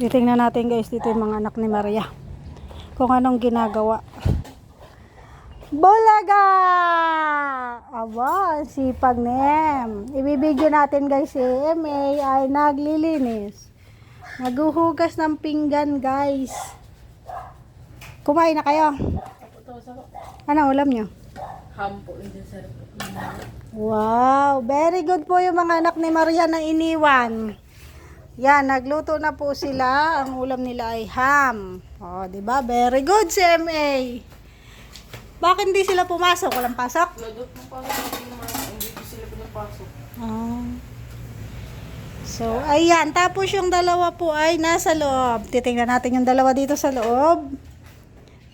Titingnan natin guys dito yung mga anak ni Maria. Kung anong ginagawa. Bulaga! Aba, sipag ni Em. Ibibigyan natin guys si MA ay naglilinis. Naguhugas ng pinggan guys. Kumain na kayo? Ano ulam nyo? Ham po yun sir. Wow, very good po yung mga anak ni Maria na iniwan. Yan, nagluto na po sila. Ang ulam nila ay ham. Oh, 'di ba? Very good si MA. Bakit hindi sila pumasok? Walang pasok? Lagot mo pa hindi ko sila pinapasok. Ah. So, ayan. Tapos yung dalawa po ay nasa loob. Titingnan natin yung dalawa dito sa loob.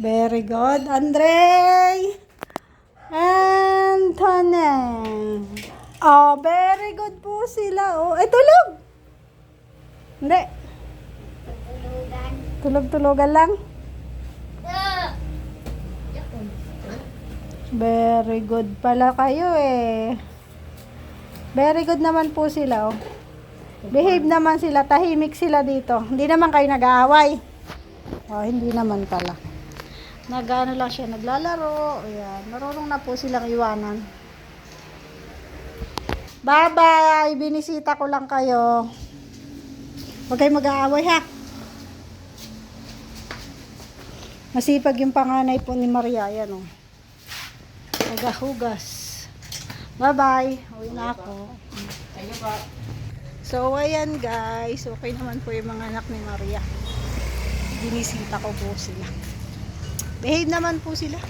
Very good. Andre! Anthony! Oh, very good po sila. Oh, ay, tulog! Hindi. Tulog-tulogan lang. Very good pala kayo eh. Very good naman po sila oh. Behave naman sila, tahimik sila dito. Hindi naman kayo nag-aaway. Oh, hindi naman pala. Nagano lang siya, naglalaro. Ayan, marunong na po silang iwanan. Bye-bye! Binisita ko lang kayo. Huwag kayong mag-aaway ha. Masipag yung panganay po ni Maria. Ayan oh. Nagahugas. Bye-bye. Uwi na ako. Ayun ba? So, ayan guys. Okay naman po yung mga anak ni Maria. Binisita ko po sila. Behave naman po sila.